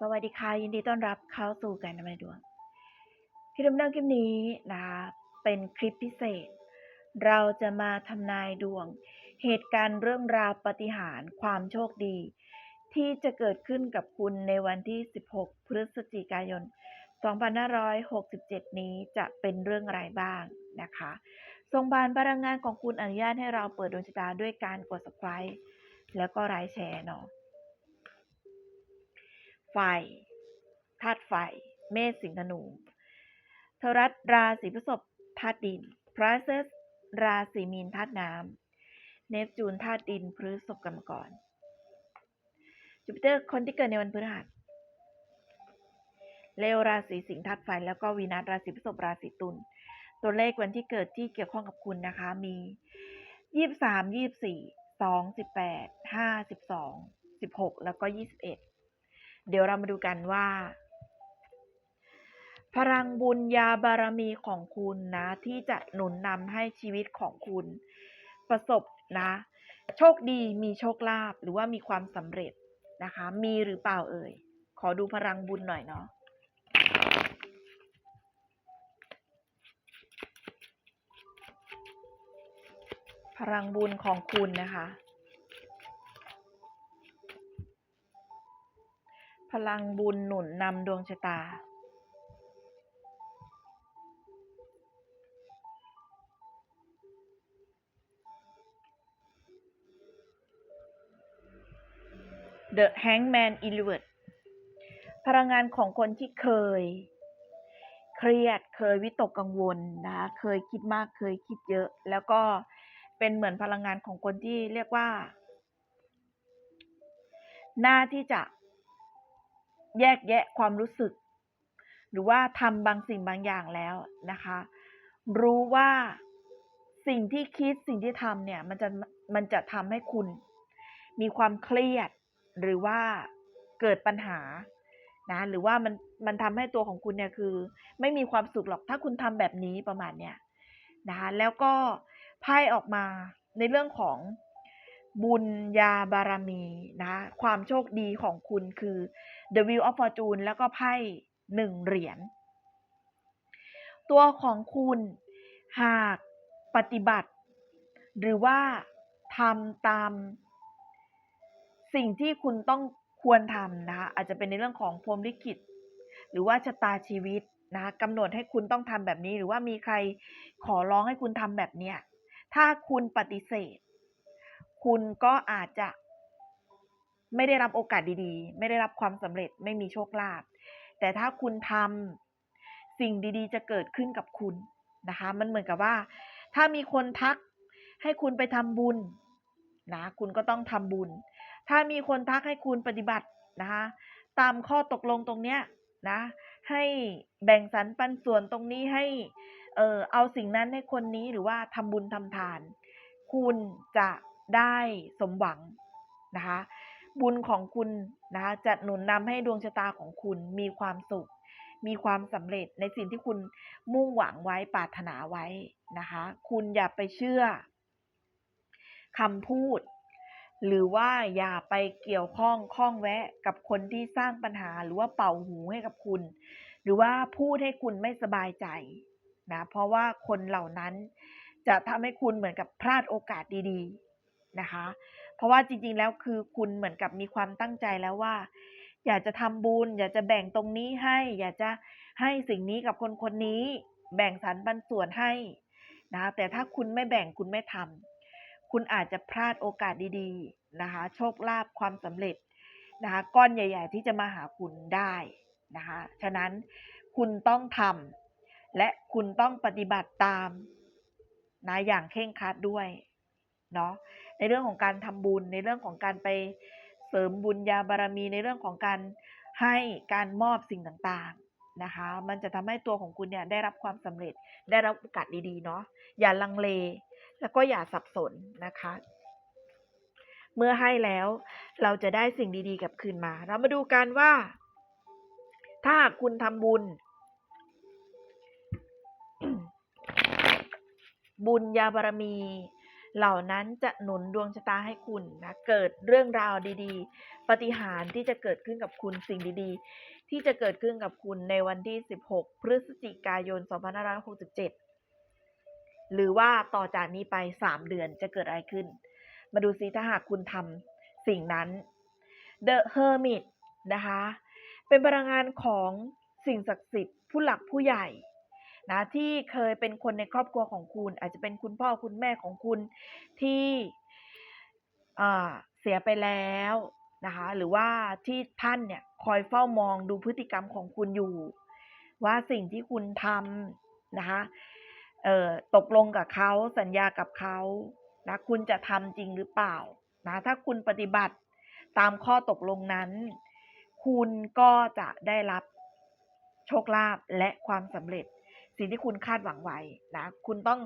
สวัสดีค่ะ ยินดีต้อนรับเข้าสู่การทำนายดวงคลิปดำเนินคลิปนี้นะคะเป็นคลิปพิเศษ เราจะมาทำนายดวง เหตุการณ์เรื่องราวปฏิหารความโชคดี ที่จะเกิดขึ้นกับคุณในวันที่ 16 พฤศจิกายน 2567 นี้จะเป็นเรื่องอะไรบ้างนะคะทรงบานพลังงานของคุณอนุญาตให้เราเปิดดวงชะตาด้วยการกด subscribe แล้วก็ไลค์แชร์เนาะ ไฟธาตุไฟ เมษสิงห์ธนูเทรัสราศีพฤษภธาตุดินพระเซสราศีมีนธาตุน้ำเนปจูนธาตุดินพฤษภกรรมกรจูปิเตอร์คนที่เกิดในวันพฤหัสเลวราศีสิงห์ธาตุไฟแล้วก็วีนัสราศีพฤษภราศีตุลตัวเลขวันที่เกิดที่เกี่ยวข้องกับคุณนะคะมียี่สามยี่สี่สองสิบแปดห้าสิบสองสิบหกแล้วก็ยี่สิบเอ็ด เดี๋ยวเรามาดูกันว่า พลังบุญญาบารมีของคุณนะ ที่จะหนุนนำให้ชีวิตของคุณ ประสบนะ โชคดีมีโชคลาภหรือว่ามีความสำเร็จนะคะ มีหรือเปล่าเอ่ย ขอดูพลังบุญหน่อยเนาะพลังบุญของคุณนะคะ พลังบุญหนุนนำดวงชะตา The Hangman i l l u e t พลังงานของคนที่เคย เครียดเคยวิตกกังวลนะเคยคิดมากเคยคิดเยอะ แล้วก็เป็นเหมือนพลังงานของคนที่เรียกว่า หน้าที่จะ แยกแยะความรู้สึก หรือว่าทำบางสิ่งบางอย่างแล้วนะคะ รู้ว่าสิ่งที่คิดสิ่งที่ทำเนี่ยมันจะมันจะทำให้คุณ มีความเครียด หรือว่าเกิดปัญหานะหรือว่ามันมันทำให้ตัวของคุณเนี่ยคือ ไม่มีความสุขหรอกถ้าคุณทำแบบนี้ประมาณเนี้ยนะคะแล้วก็ไพ่ออกมาในเรื่องของ บุญญาบารมีนะความโชคดีของคุณคือ The Wheel of Fortune แล้วก็ไพ่หนึ่งเหรียญตัวของคุณหากปฏิบัติ หรือว่าทำตาม สิ่งที่คุณต้องควรทำนะคะอาจจะเป็นในเรื่องของพรมลิขิต หรือว่าชะตาชีวิตนะคะกำหนดให้คุณต้องทำแบบนี้ หรือว่ามีใครขอร้องให้คุณทำแบบเนี้ยถ้าคุณปฏิเสธ คุณก็อาจจะไม่ได้รับโอกาสดีๆ ไม่ได้รับความสำเร็จไม่มีโชคลาภแต่ถ้าคุณทำสิ่งดีๆ จะเกิดขึ้นกับคุณนะคะ มันเหมือนกับว่า ถ้ามีคนทักให้คุณไปทำบุญนะคุณก็ต้องทำบุญ ถ้ามีคนทักให้คุณปฏิบัตินะคะตามข้อตกลงตรงเนี้ยนะให้แบ่งสรรปันส่วนตรงนี้ให้เออเอาสิ่งนั้นให้คนนี้หรือว่าทำบุญทำทาน คุณจะ ได้สมหวังนะคะ บุญของคุณนะคะจะหนุนนำให้ดวงชะตาของคุณมีความสุข มีความสำเร็จในสิ่งที่คุณมุ่งหวังไว้ปรารถนาไว้นะคะ คุณอย่าไปเชื่อคำพูด หรือว่าอย่าไปเกี่ยวข้องข้องแวะกับคนที่สร้างปัญหาหรือว่าเป่าหูให้กับคุณ หรือว่าพูดให้คุณไม่สบายใจนะเพราะว่าคนเหล่านั้นจะทำให้คุณเหมือนกับพลาดโอกาสดีๆ นะคะ เพราะว่าจริงๆแล้วคือคุณเหมือนกับมีความตั้งใจแล้วว่า อยากจะทำบุญ อยากจะแบ่งตรงนี้ให้ อยากจะให้สิ่งนี้กับคนคนนี้ แบ่งสรรปันส่วนให้นะ แต่ถ้าคุณไม่แบ่งคุณไม่ทำคุณอาจจะพลาดโอกาสดีๆนะคะ โชคลาภความสำเร็จนะคะ ก้อนใหญ่ ๆ ที่จะมาหาคุณได้นะคะ ฉะนั้นคุณต้องทำและคุณต้องปฏิบัติตามนะอย่างเคร่งครัดด้วยเนาะ ในเรื่องของการทำบุญ ในเรื่องของการไปเสริมบุญญาบารมี ในเรื่องของการให้การมอบสิ่งต่างๆนะคะ มันจะทำให้ตัวของคุณเนี่ยได้รับความสำเร็จ ได้รับโอกาสดีๆเนาะ อย่าลังเล แล้วก็อย่าสับสนนะคะ เมื่อให้แล้วเราจะได้สิ่งดีๆกลับคืนมา เรามาดูกันว่า ถ้าคุณทำบุญบุญญาบารมี เหล่านั้นจะหนุนดวงชะตาให้คุณนะเกิดเรื่องราวดีๆ ปฏิหารที่จะเกิดขึ้นกับคุณสิ่งดีๆ ที่จะเกิดขึ้นกับคุณในวันที่ 16 พฤศจิกายน 2567 หรือว่าต่อจากนี้ไป 3 เดือนจะเกิดอะไรขึ้น มาดูซิถ้าหากคุณทำสิ่งนั้น The Hermit นะคะ เป็นพลังงานของสิ่งศักดิ์สิทธิ์ผู้หลักผู้ใหญ่ นะที่เคยเป็นคนในครอบครัวของคุณ อาจจะเป็นคุณพ่อคุณแม่ของคุณที่เสียไปแล้วนะคะหรือว่าที่ท่านเนี่ยคอยเฝ้ามองดูพฤติกรรมของคุณอยู่ ว่าสิ่งที่คุณทำนะคะเอ่อตกลงกับเขาสัญญากับเขานะคุณจะทำจริงหรือเปล่านะถ้าคุณปฏิบัติตามข้อตกลงนั้น คุณก็จะได้รับโชคลาภและความสำเร็จ สิ่งที่คุณคาดหวังไว้นะคุณต้อง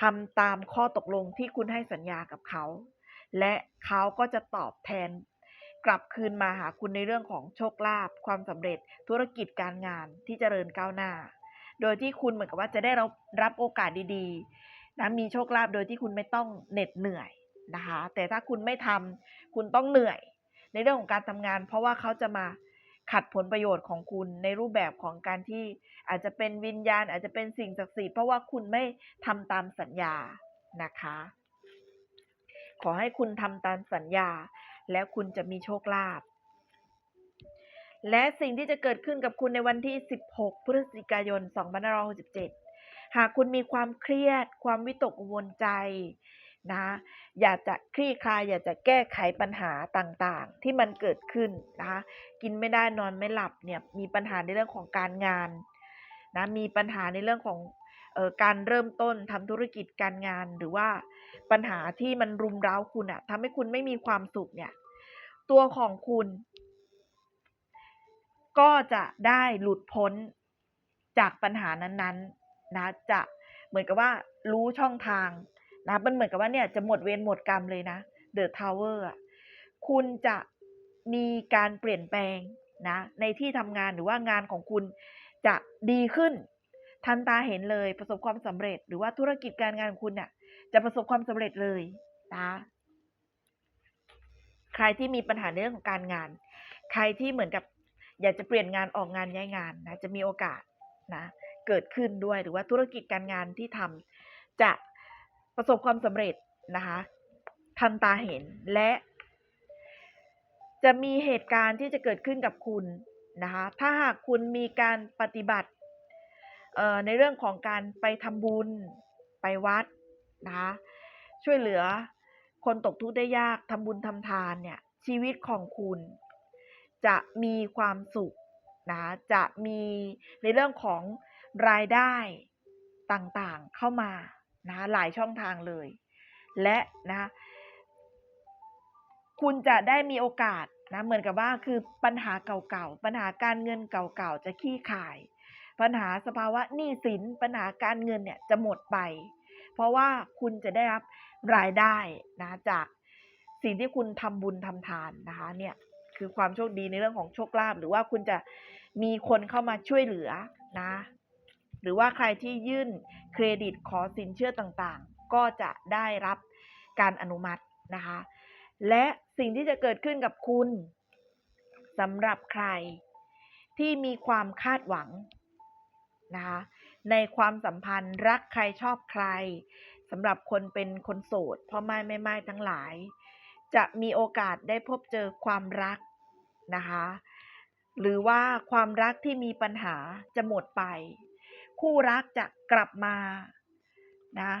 ทำตามข้อตกลงที่คุณให้สัญญากับเขา และเขาก็จะตอบแทน กลับคืนมาหาคุณในเรื่องของโชคลาภความสำเร็จธุรกิจการงานที่เจริญก้าวหน้า โดยที่คุณเหมือนกับว่าจะได้รับรับโอกาสดีๆนะมีโชคลาภโดยที่คุณไม่ต้องเหน็ดเหนื่อยนะคะแต่ถ้าคุณไม่ทำคุณต้องเหนื่อย ในเรื่องของการทำงาน เพราะว่าเขาจะมา ขัดผลประโยชน์ของคุณในรูปแบบของการที่อาจจะเป็นวิญญาณ อาจจะเป็นสิ่งศักดิ์สิทธิ์เพราะว่าคุณไม่ทำตามสัญญานะคะ ขอให้คุณทำตามสัญญา แล้วคุณจะมีโชคลาภและสิ่งที่จะเกิดขึ้นกับคุณในวันที่ 16 พฤศจิกายน 2567 หากคุณมีความเครียด ความวิตกกังวลใจ นะอยากจะคลี่คลายอยากจะแก้ไขปัญหาต่างๆ ที่มันเกิดขึ้นนะคะกินไม่ได้นอนไม่หลับเนี่ยมีปัญหาในเรื่องของการงานนะมีปัญหาในเรื่องของออการเริ่มต้นทำธุรกิจการงานหรือว่าปัญหาที่มันรุมเร้าคุณอะทำให้คุณไม่มีความสุขเนี่ยตัวของคุณ ก็จะได้หลุดพ้นจากปัญหานั้นๆนะจะเหมือนกับว่ารู้ช่องทาง นะมันเหมือนกับว่าเนี่ยจะหมดเวรหมดกรรมเลยนะเดอะทาวเวอร์คุณจะมีการเปลี่ยนแปลงนะในที่ทำงานหรือว่างานของคุณจะดีขึ้น ทันตาเห็นเลยประสบความสำเร็จ หรือว่าธุรกิจการงานของคุณเนี่ยจะประสบความสำเร็จเลยนะใครที่มีปัญหาเรื่องของการงาน ใครที่เหมือนกับอยากจะเปลี่ยนงานออกงานย้ายงานนะจะมีโอกาสนะเกิดขึ้นด้วยหรือว่าธุรกิจการงานที่ทำจะ ประสบความสำเร็จนะคะทันตาเห็นและจะมีเหตุการณ์ที่จะเกิดขึ้นกับคุณนะคะ ถ้าหากคุณมีการปฏิบัติในเรื่องของการไปทำบุญไปวัดนะคะช่วยเหลือคนตกทุกข์ได้ยากทำบุญทำทานเนี่ยชีวิตของคุณ จะมีความสุขนะจะมีในเรื่องของรายได้ต่างๆเข้ามา นะหลายช่องทางเลย และนะคุณจะได้มีโอกาสนะเหมือนกับว่าคือปัญหาเก่าๆ ปัญหาการเงินเก่าๆ จะขี้ขาย ปัญหาสภาวะหนี้สิน ปัญหาการเงินเนี่ยจะหมดไป เพราะว่าคุณจะได้รับรายได้นะจากสิ่งที่คุณทำบุญทำทานนะคะเนี่ยคือความโชคดีในเรื่องของโชคลาภหรือว่าคุณจะมีคนเข้ามาช่วยเหลือนะ หรือว่าใครที่ยื่นเครดิตขอสินเชื่อต่างๆ ก็จะได้รับการอนุมัตินะคะ และสิ่งที่จะเกิดขึ้นกับคุณสำหรับใครที่มีความคาดหวังนะคะในความสัมพันธ์รักใครชอบใครสำหรับคนเป็นคนโสดพ่อไม้แม่ไม้ทั้งหลาย จะมีโอกาสได้พบเจอความรักนะคะ หรือว่าความรักที่มีปัญหาจะหมดไป คู่รักจะกลับมานะ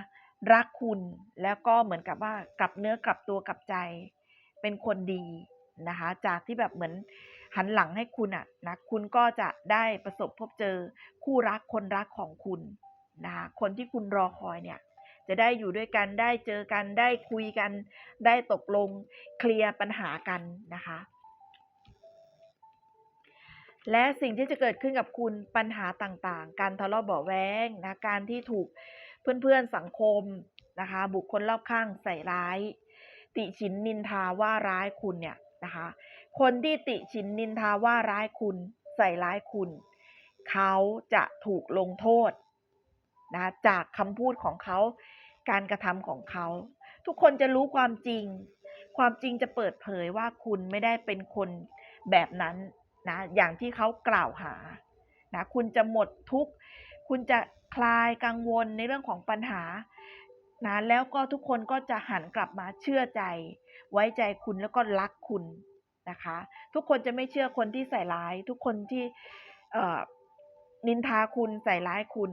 รักคุณแล้วก็เหมือนกับว่ากลับเนื้อกลับตัวกลับใจ เป็นคนดีนะคะ จากที่แบบเหมือนหันหลังให้คุณอะนะคุณก็จะได้ประสบพบเจอคู่รักคนรักของคุณนะคะคนที่คุณรอคอยเนี่ยจะได้อยู่ด้วยกันได้เจอกันได้คุยกัน ได้ตกลงเคลียร์ปัญหากันนะคะ และสิ่งที่จะเกิดขึ้นกับคุณปัญหาต่างๆ การทะเลาะเบาแวงนะการที่ถูกเพื่อนๆสังคมนะคะ บุคคลรอบข้างใส่ร้าย ติชินนินทาว่าร้ายคุณเนี่ยนะคะ คนที่ติชินนินทาว่าร้ายคุณ ใส่ร้ายคุณ เขาจะถูกลงโทษนะจากคำพูดของเขา การกระทำของเขา ทุกคนจะรู้ความจริง ความจริงจะเปิดเผยว่าคุณไม่ได้เป็นคนแบบนั้น นะอย่างที่เขากล่าวหานะคุณจะหมดทุกข์ คุณจะคลายกังวลในเรื่องของปัญหานะแล้วก็ทุกคนก็จะหันกลับมาเชื่อใจ ไว้ใจคุณแล้วก็รักคุณนะคะ ทุกคนจะไม่เชื่อคนที่ใส่ร้าย ทุกคนที่นินทาคุณใส่ร้ายคุณ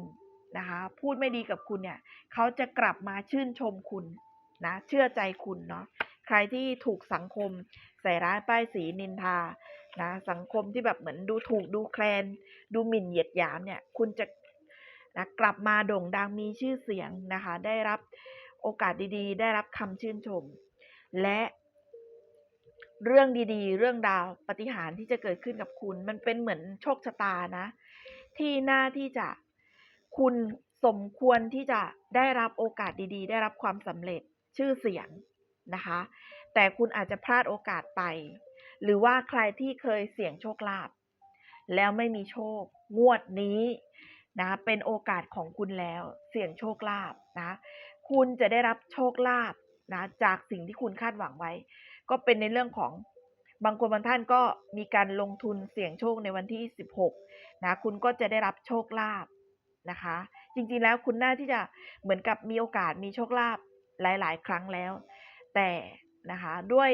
นะคะ พูดไม่ดีกับคุณเนี่ยเขาจะกลับมาชื่นชมคุณนะ เชื่อใจคุณเนาะ ใครที่ถูกสังคมใส่ร้ายป้ายสีนินทานะสังคมที่แบบเหมือนดูถูกดูแคลน ดูหมิ่นเหยียดหยามเนี่ย คุณจะนะกลับมาโด่งดังมีชื่อเสียงนะคะ ได้รับโอกาสดีๆ ได้รับคำชื่นชม และเรื่องดีๆ เรื่องราวปฏิหารที่จะเกิดขึ้นกับคุณ มันเป็นเหมือนโชคชะตานะ ที่หน้าที่จะคุณสมควรที่จะได้รับโอกาสดีๆ ได้รับความสำเร็จชื่อเสียง นะคะ แต่คุณอาจจะพลาดโอกาสไป หรือว่าใครที่เคยเสี่ยงโชคลาภแล้วไม่มีโชค งวดนี้นะเป็นโอกาสของคุณแล้ว เสี่ยงโชคลาภนะคุณจะได้รับโชคลาภนะจากสิ่งที่คุณคาดหวังไว้ ก็เป็นในเรื่องของบางคนบางท่านก็มีการลงทุนเสี่ยงโชคในวันที่ 16นะคุณก็จะได้รับโชคลาภนะคะ จริงๆแล้วคุณน่าที่จะเหมือนกับมีโอกาสมีโชคลาภหลาย ๆ ครั้งแล้ว แต่นะคะด้วย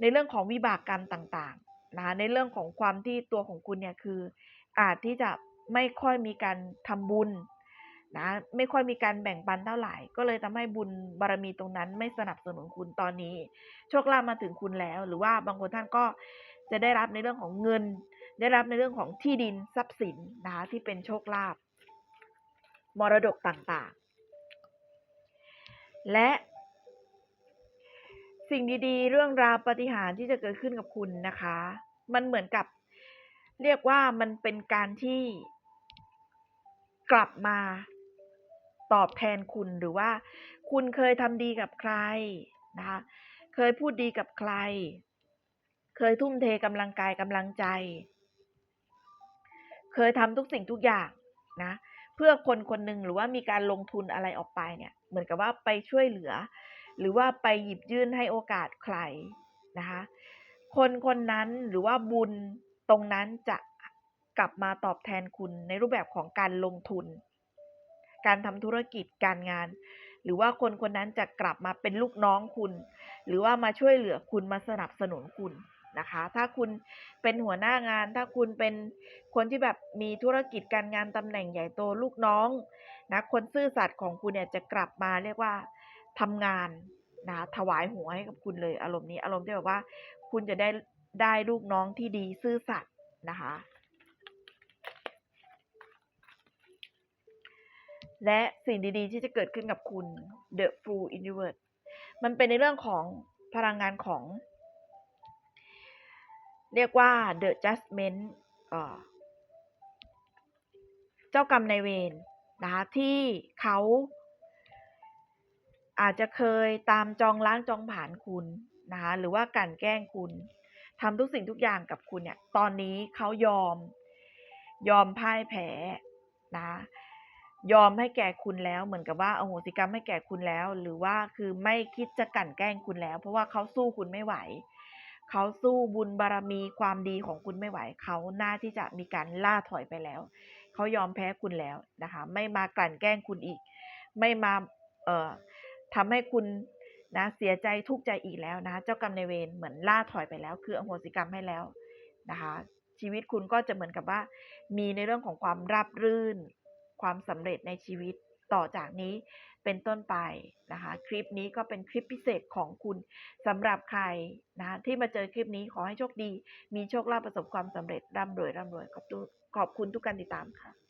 ในเรื่องของวิบากกรรมต่างๆนะคะในเรื่องของความที่ตัวของคุณเนี่ยคือ อาจที่จะไม่ค่อยมีการทำบุญนะไม่ค่อยมีการแบ่งปันเท่าไหร่ ก็เลยทำให้บุญบารมีตรงนั้น ไม่สนับสนุนคุณตอนนี้ โชคลาภมาถึงคุณแล้ว หรือว่าบางคนท่านก็จะได้รับในเรื่องของเงิน ได้รับในเรื่องของที่ดินทรัพย์สินนะคะที่เป็นโชคลาภมรดกต่างๆ และ สิ่งดีๆ เรื่องราวปฏิหารที่จะเกิดขึ้นกับคุณนะคะ มันเหมือนกับ เรียกว่ามันเป็นการที่กลับมาตอบแทนคุณหรือว่า คุณเคยทำดีกับใครนะคะ เคยพูดดีกับใคร เคยทุ่มเทกำลังกายกำลังใจ เคยทำทุกสิ่งทุกอย่างนะเพื่อคนคนหนึ่งหรือว่ามีการลงทุนอะไรออกไปเนี่ย เหมือนกับว่าไปช่วยเหลือ หรือว่าไปหยิบยื่นให้โอกาสใครนะคะ คนคนนั้นหรือว่าบุญตรงนั้นจะกลับมาตอบแทนคุณในรูปแบบของการลงทุน การทำธุรกิจการงาน หรือว่าคนคนนั้นจะกลับมาเป็นลูกน้องคุณ หรือว่ามาช่วยเหลือคุณมาสนับสนุนคุณนะคะ ถ้าคุณเป็นหัวหน้างาน ถ้าคุณเป็นคนที่แบบมีธุรกิจการงานตำแหน่งใหญ่โตลูกน้องนะคนซื่อสัตย์ของคุณเนี่ยจะกลับมาเรียกว่า ทำงานนะถวายหัวให้กับคุณเลย อารมณ์นี้อารมณ์ที่แบบว่า คุณจะได้ได้ลูกน้องที่ดีซื่อสัตย์นะคะ และสิ่งดีๆ ที่จะเกิดขึ้นกับคุณ The Full Universe มันเป็นในเรื่องของพลังงานของ เรียกว่า The Judgment เจ้ากรรมนายเวรนะคะที่เขา อาจจะเคยตามจองล้างจองผ่านคุณนะคะหรือว่ากลั่นแกล้งคุณทำทุกสิ่งทุกอย่างกับคุณเนี่ย ตอนนี้เขายอม ยอมพ่ายแพ้นะยอมให้แก่คุณแล้วเหมือนกับว่าอโหสิกรรมให้แก่คุณแล้ว หรือว่าคือไม่คิดจะกลั่นแกล้งคุณแล้ว เพราะว่าเขาสู้คุณไม่ไหว เขาสู้บุญบารมีความดีของคุณไม่ไหว เขาหน้าที่จะมีการล่าถอยไปแล้ว เขายอมแพ้คุณแล้วนะคะ ไม่มากลั่นแกล้งคุณอีก ไม่มา เอ่อ ทำให้คุณนะเสียใจทุกข์ใจอีกแล้วนะเจ้ากรรมในเวรเหมือนล่าถอยไปแล้ว คืออโหสิกรรมให้แล้วนะคะชีวิตคุณก็จะเหมือนกับว่า มีในเรื่องของความราบรื่น ความสำเร็จในชีวิตต่อจากนี้เป็นต้นไปนะคะ คลิปนี้ก็เป็นคลิปพิเศษของคุณสำหรับใครนะที่มาเจอคลิปนี้ขอให้โชคดี มีโชคลาภประสบความสำเร็จร่ำรวยร่ำรวยขอบขอบคุณทุกการติดตามค่ะ